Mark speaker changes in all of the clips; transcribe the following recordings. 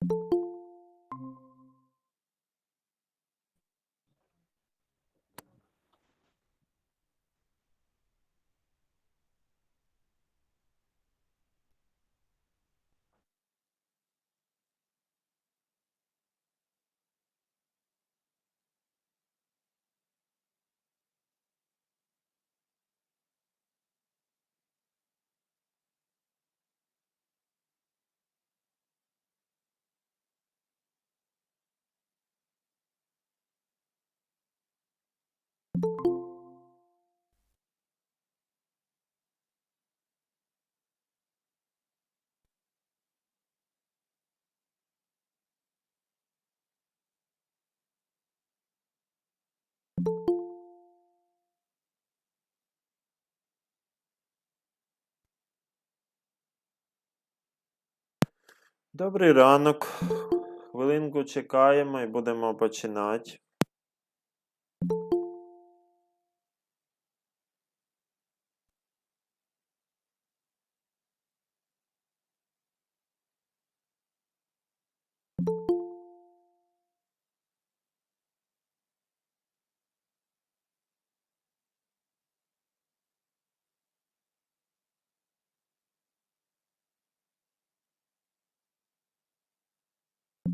Speaker 1: you Добрий ранок. Хвилинку чекаємо і будемо починати.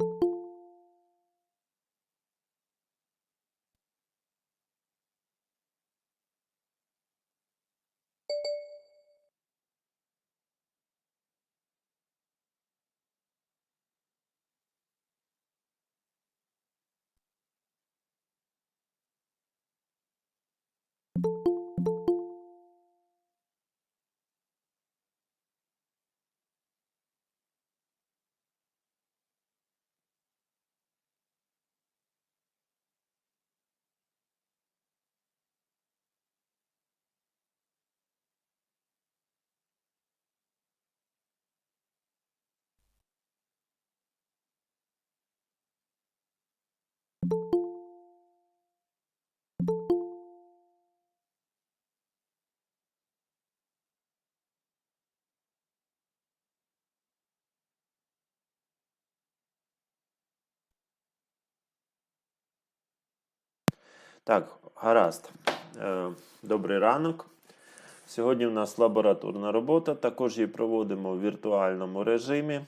Speaker 1: you Так, гаразд. Е, Добрий ранок. Сьогодні у нас лабораторна робота. Також її проводимо в віртуальному режимі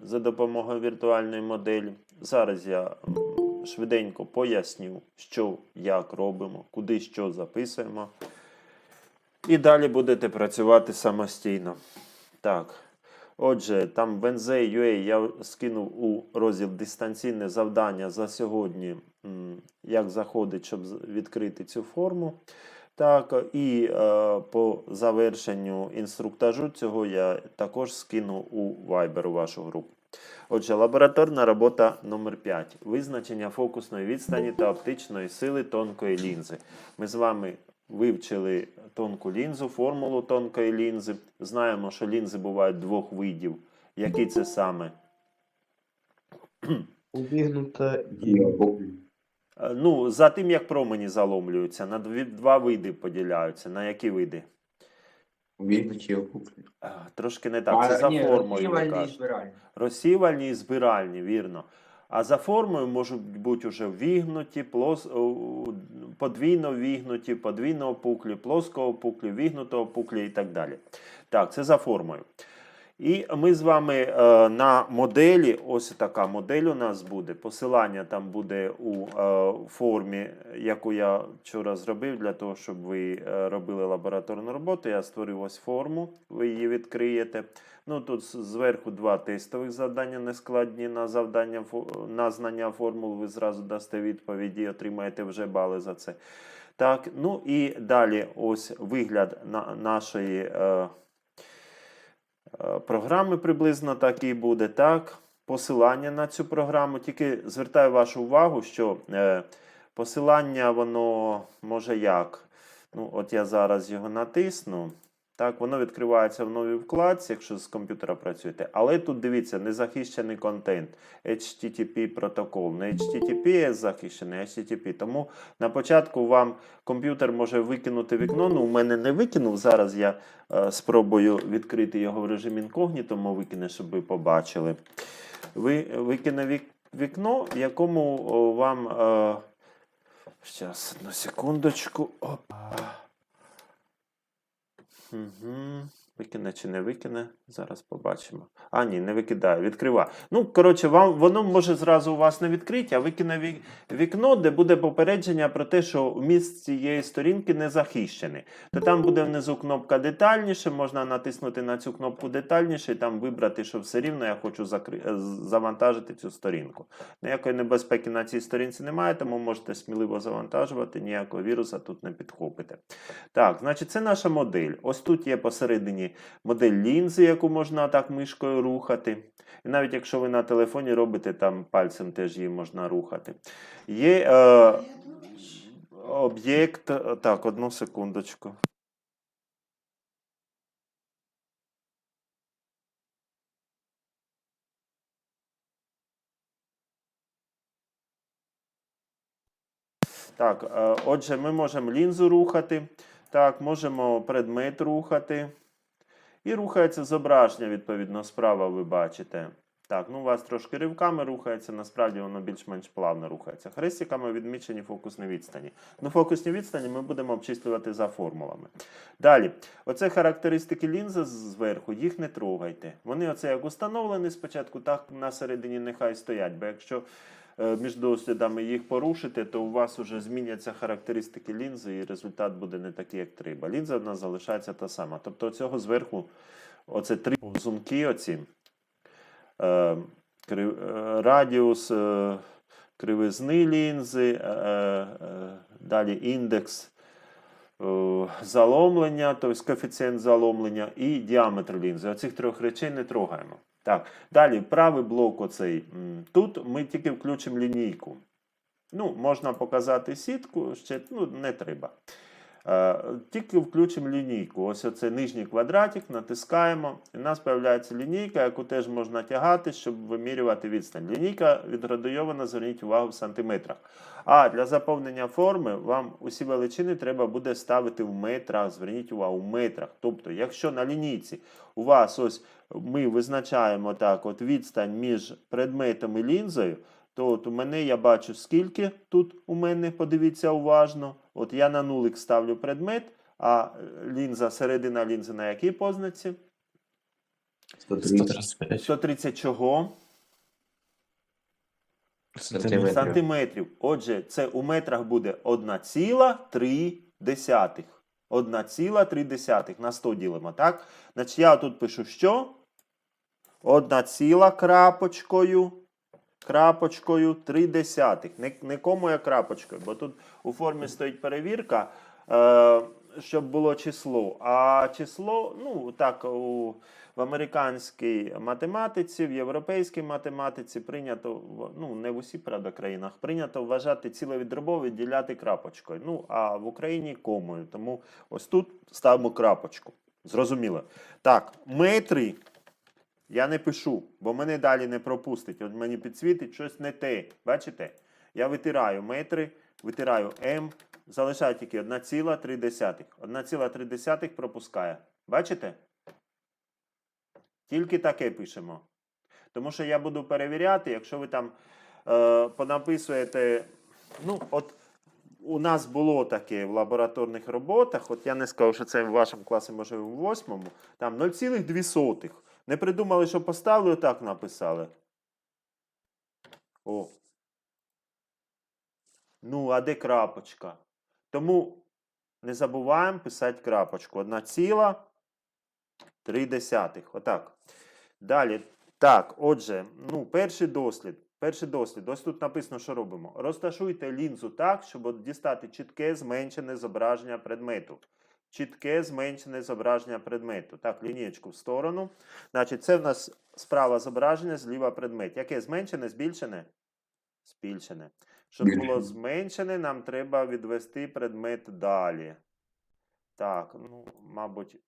Speaker 1: за допомогою віртуальної моделі. Зараз я швиденько поясню, що як робимо, куди що записуємо. І далі будете працювати самостійно. Так. Отже, там в NZ.ua я скинув у розділ дистанційне завдання за сьогодні, як заходить, щоб відкрити цю форму. Так, і е, по завершенню інструктажу цього я також скину у Viber у вашу групу. Отже, лабораторна робота номер 5. Визначення фокусної відстані та оптичної сили тонкої лінзи. Ми з вами вивчили тонку лінзу, формулу тонкої лінзи. Знаємо, що лінзи бувають двох видів. Які це саме?
Speaker 2: Увігнута діабол.
Speaker 1: Е, Ну, за тим, як промені заломлюються, на дві, два види поділяються. На які види?
Speaker 2: Увігнуті окуплі.
Speaker 1: Е, Трошки не так. Це за
Speaker 3: ні,
Speaker 1: формою. ви
Speaker 3: розсіювальні і збиральні.
Speaker 1: Розсівальні і збиральні, вірно. А за формою можуть бути вже вігнуті, плос... подвійно вігнуті, подвійно опуклі, плоско опуклі, вігнуто опуклі і так далі. Так, це за формою. І ми з вами е, на моделі, ось така модель у нас буде. Посилання там буде у е, формі, яку я вчора зробив, для того, щоб ви е, робили лабораторну роботу. Я створив ось форму, ви її відкриєте. Ну, тут зверху два тестових завдання нескладні на завдання на знання формул. Ви зразу дасте відповіді, отримаєте вже бали за це. Так, ну і далі ось вигляд на, нашої програми приблизно так і буде. Так, посилання на цю програму. Тільки звертаю вашу увагу, що е, посилання воно може як. Ну, от я зараз його натисну. Так, воно відкривається в новій вкладці, якщо з комп'ютера працюєте. Але тут дивіться, незахищений контент. HTTP протокол. Не HTTP захищений, а HTTP. Тому на початку вам комп'ютер може викинути вікно. Ну, у мене не викинув. Зараз я е, спробую відкрити його в режимі інкогніто, викине, щоб ви побачили. Ви викине вікно, в якому вам. Е, Зараз, одну секундочку. Опа. Mm-hmm. Викине чи не викине, зараз побачимо. А, ні, не викидає, відкриває. Ну, коротше, вам воно може зразу у вас не відкрити, а викине вікно, де буде попередження про те, що вміст цієї сторінки не захищений. То там буде внизу кнопка детальніше, можна натиснути на цю кнопку детальніше і там вибрати, що все рівно я хочу закри... е, завантажити цю сторінку. Ніякої небезпеки на цій сторінці немає, тому можете сміливо завантажувати, ніякого віруса тут не підхопите. Так, значить, це наша модель. Ось тут є посередині модель лінзи, яку можна так мишкою рухати. І навіть якщо ви на телефоні робите, там пальцем теж її можна рухати. Є е, об'єкт. е, Так, одну секундочку. Так, е, отже, ми можемо лінзу рухати, так, можемо предмет рухати. І рухається зображення, відповідно, справа ви бачите. Так, ну у вас трошки ривками рухається, насправді воно більш-менш плавно рухається. Хрестиками відмічені фокусні відстані. Ну, фокусні відстані ми будемо обчислювати за формулами. Далі, оце характеристики лінзи зверху, їх не трогайте. Вони оце як установлені спочатку, так на середині нехай стоять. Бо якщо між дослідами їх порушити, то у вас вже зміняться характеристики лінзи, і результат буде не такий, як треба. Лінза в нас залишається та сама. Тобто цього зверху, оце три зумки, оці, е, е, радіус е, кривизни лінзи, е, е, далі індекс е, заломлення, тобто коефіцієнт заломлення і діаметр лінзи. Оцих трьох речей не трогаємо. Так, далі правий блок оцей. Тут ми тільки включимо лінійку. Ну, можна показати сітку, ще ну, не треба. Е, Тільки включимо лінійку. Ось оце нижній квадратик, натискаємо. І у нас з'являється лінійка, яку теж можна тягати, щоб вимірювати відстань. Лінійка відградуйована, зверніть увагу в сантиметрах. А для заповнення форми вам усі величини треба буде ставити в метрах. Зверніть увагу, в метрах. Тобто, якщо на лінійці у вас ось ми визначаємо так, от відстань між предметом і лінзою, то от у мене я бачу, скільки тут у мене, подивіться уважно. От я на нулик ставлю предмет, а е, лінза, середина лінзи на якій позначці?
Speaker 2: 130
Speaker 3: 135
Speaker 1: 130 чого?
Speaker 2: сантиметрів.
Speaker 1: Сантиметрів. Отже, це у метрах буде 1,3. 1,3 на 100 ділимо, так? Значить, я тут пишу що? 1 ціла крапочкою. Крапочкою 3 десятих. Не, не комою, а крапочкою, бо тут у формі стоїть перевірка, е, щоб було число. А число, ну так, у, в американській математиці, в європейській математиці прийнято, ну не в усі правда країнах, прийнято вважати ціле ціловідробове відділяти крапочкою. Ну, а в Україні комою. Тому ось тут ставимо крапочку. Зрозуміло. Так, метри я не пишу, бо мене далі не пропустить. От мені підсвітить щось не те. Бачите? Я витираю метри, витираю М, залишаю тільки 1,3. 1,3 пропускає. Bачите? Тільки таке пишемо. Тому що я буду перевіряти, якщо ви там е, понаписуєте. Ну, от у нас було таке в лабораторних роботах. От я не скажу, що це в вашому класі, може, в восьмому. Там 0,2. Не придумали, що поставили, так написали. О. Ну, а де крапочка? Тому не забуваємо писати крапочку. Одна ціла, три десятих. Отак. Далі. Так, отже, ну, перший дослід. Перший дослід. Ось тут написано, що робимо. Розташуйте лінзу так, щоб дістати чітке зменшене зображення предмету. Чітке зменшене зображення предмету. Так, лінієчку в сторону. Значить, це в нас справа зображення, зліва предмет. Яке зменшене, збільшене? Збільшене. Щоб було зменшене, нам треба відвести предмет далі. Так, ну, мабуть,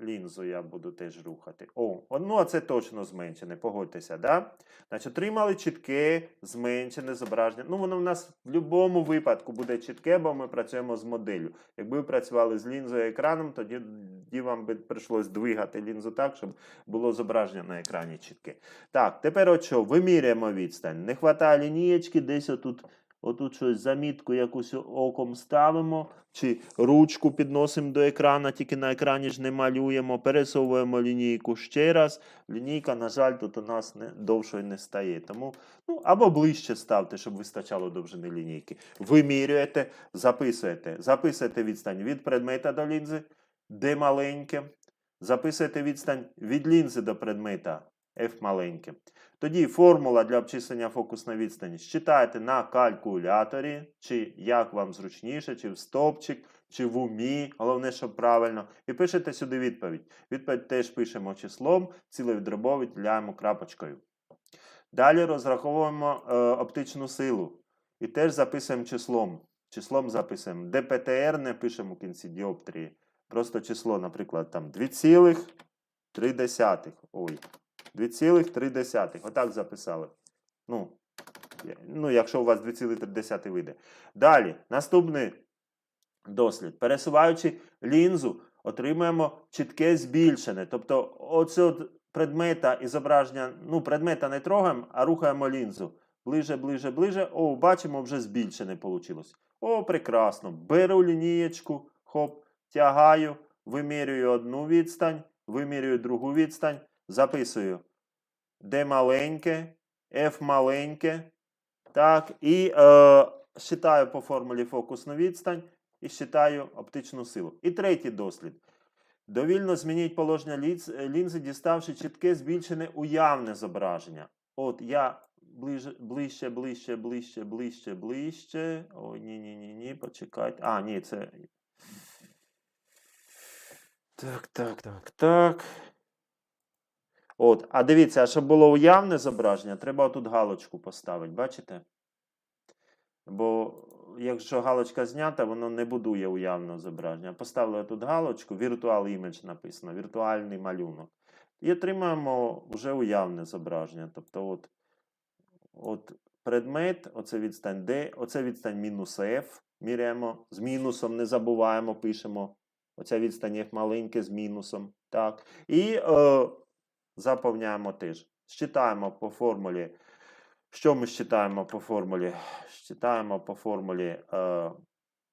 Speaker 1: лінзу я буду теж рухати. О, ну а це точно зменшене, погодьтеся, да? Значить, отримали чітке, зменшене зображення. Ну, воно в нас в будь-якому випадку буде чітке, бо ми працюємо з моделлю. Якби ви працювали з лінзою і екраном, тоді, тоді вам би прийшлось двигати лінзу так, щоб було зображення на екрані чітке. Так, тепер от що, виміряємо відстань. Не вистачає лінієчки, десь отут Отут щось замітку якусь оком ставимо, чи ручку підносимо до екрана, тільки на екрані ж не малюємо, пересовуємо лінійку ще раз. Лінійка, на жаль, тут у нас не, довшою не стає. Тому, ну, або ближче ставте, щоб вистачало довжини лінійки. Вимірюєте, записуєте. Записуєте відстань від предмета до лінзи, де маленьке. Записуєте відстань від лінзи до предмета F маленьке. Тоді формула для обчислення фокусної відстані считаєте на калькуляторі, чи як вам зручніше, чи в стопчик, чи в умі, головне, щоб правильно. І пишете сюди відповідь. Відповідь теж пишемо числом, ціле відробове відділяємо крапочкою. Далі розраховуємо е, оптичну силу. І теж записуємо числом. Числом записуємо. ДПТР не пишемо в кінці діоптрії. Просто число, наприклад, там 2,3. Ой. 2,3. Отак записали. Ну, ну, якщо у вас 2,3 вийде. Далі, наступний дослід. Пересуваючи лінзу, отримуємо чітке збільшене. Тобто, оце предмета і зображення, ну, предмета не трогаємо, а рухаємо лінзу. Ближе, ближе, ближе. О, бачимо, вже збільшене вийшло. О, прекрасно. Беру лінієчку, хоп, тягаю, вимірюю одну відстань, вимірюю другу відстань, записую D маленьке, F маленьке. Так, і е, считаю по формулі фокусну відстань і считаю оптичну силу. І третій дослід. Довільно змініть положення лінзи, діставши чітке збільшене уявне зображення. От я ближче, ближче, ближче, ближче, ближче. Ой, ні, ні, ні, ні, почекайте. А, ні, це. Так, так, так, так. От, а дивіться, а щоб було уявне зображення, треба тут галочку поставити, бачите? Бо якщо галочка знята, воно не будує уявного зображення. Поставили тут галочку, Virtual Image написано, віртуальний малюнок. І отримаємо вже уявне зображення. Тобто, от, от предмет, оце відстань D, оце відстань мінус F. Міряємо з мінусом, не забуваємо, пишемо. Оця відстань F маленьке з мінусом. Так. І е, заповняємо теж. Считаємо по формулі. Що ми считаємо по формулі? Считаємо по формулі е,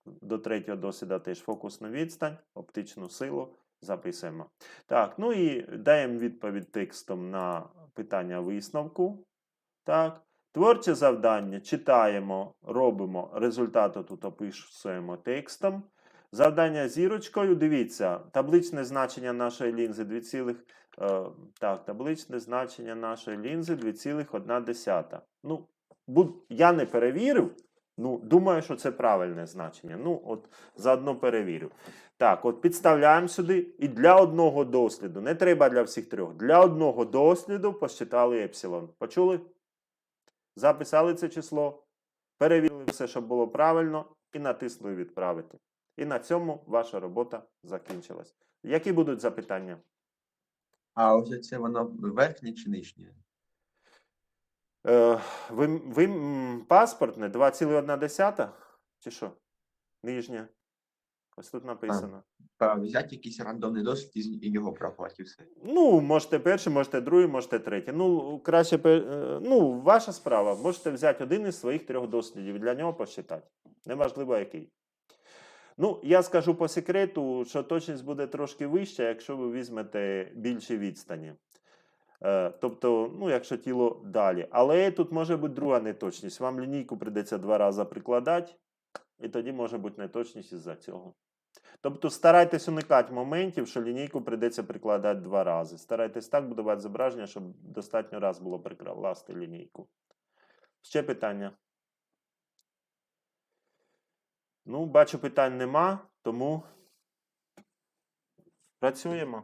Speaker 1: до третього досліду теж фокусну відстань, оптичну силу. Записуємо. Так, ну і даємо відповідь текстом на питання висновку. Так. Творче завдання читаємо, робимо, результати тут описуємо текстом. Завдання зірочкою. Дивіться, табличне значення нашої лінзи 2, цілих, е, так, табличне значення нашої лінзи 2,1. Ну, я не перевірив. Ну, думаю, що це правильне значення. Ну, от заодно перевірю. Так, от підставляємо сюди. І для одного досліду, не треба для всіх трьох. Для одного досліду посчитали епсилон. Почули? Записали це число, перевірили все, щоб було правильно, і натиснули відправити. І на цьому ваша робота закінчилась. Які будуть запитання?
Speaker 2: А ось це воно верхнє чи нижнє?
Speaker 1: Е, ви, ви паспортне 2,1 чи що? Нижнє. Ось тут написано.
Speaker 2: Та Взяти якийсь рандомний досвід і його врахувати все.
Speaker 1: Ну, можете перший, можете другий, можете третій. Ну, краще, е, ну, ваша справа. Можете взяти один із своїх трьох дослідів і для нього посчитати. Неважливо який. Ну, я скажу по секрету, що точність буде трошки вища, якщо ви візьмете більші відстані. Е, тобто, ну, якщо тіло далі. Але тут може бути друга неточність. Вам лінійку прийдеться два рази прикладати, і тоді може бути неточність із-за цього. Тобто старайтесь уникати моментів, що лінійку прийдеться прикладати два рази. Старайтесь так будувати зображення, щоб достатньо раз було прикласти лінійку. Ще питання? Ну, бачу, питань нема, тому працюємо.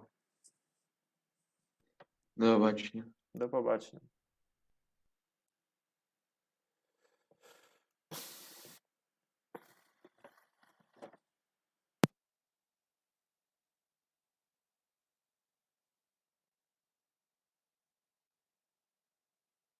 Speaker 2: До побачення.
Speaker 1: До побачення.